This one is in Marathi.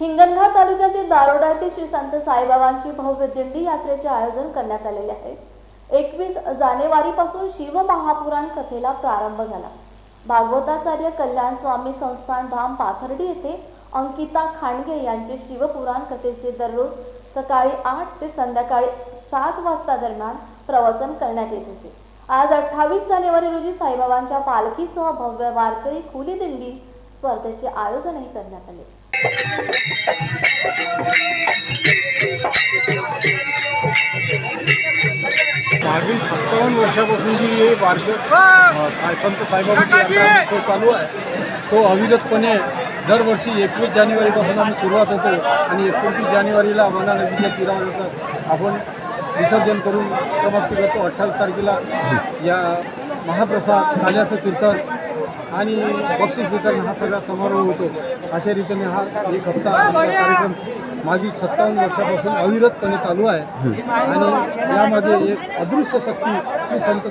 हिंगणघाट तालुक्यातील दारोडा येथे श्री संत साईबाबांची भव्य दिंडी यात्रेचे आयोजन करण्यात आलेले आहे. एकवीस जानेवारीपासून शिव महापुराण कथेला प्रारंभ झाला. भागवताचार्य कल्याण स्वामी संस्थान धाम पाथर्डी येथे अंकिता खांडगे यांचे शिवपुराण कथेचे दररोज सकाळी आठ ते संध्याकाळी सात वाजता दरम्यान प्रवचन करण्यात येत होते. आज अठ्ठावीस जानेवारी रोजी साईबाबांच्या पालखीसह भव्य वारकरी खुली दिंडी स्पर्धेचे आयोजनही करण्यात आले. मागील सत्तावन्न वर्षापासून जी हे अ, संत यात्रा तो चालू आहे. तो अविरतपणे दरवर्षी एकवीस जानेवारीपासून आम्ही सुरुवात होतो आणि एकोणतीस जानेवारीला मना नदीच्या तीरावर आपण विसर्जन करून समाप्ती करतो. अठ्ठावीस तारखेला या महाप्रसाद काल्याचं कीर्तन आणि बक्षीस वितरण हा सगळा समारोह होतो. अशा रीतीने हा एक हप्ता कार्यक्रम मागील सत्तावन्न वर्षापासून अविरतपणे चालू आहे. आणि यामध्ये एक अदृश्य शक्ती श्री संत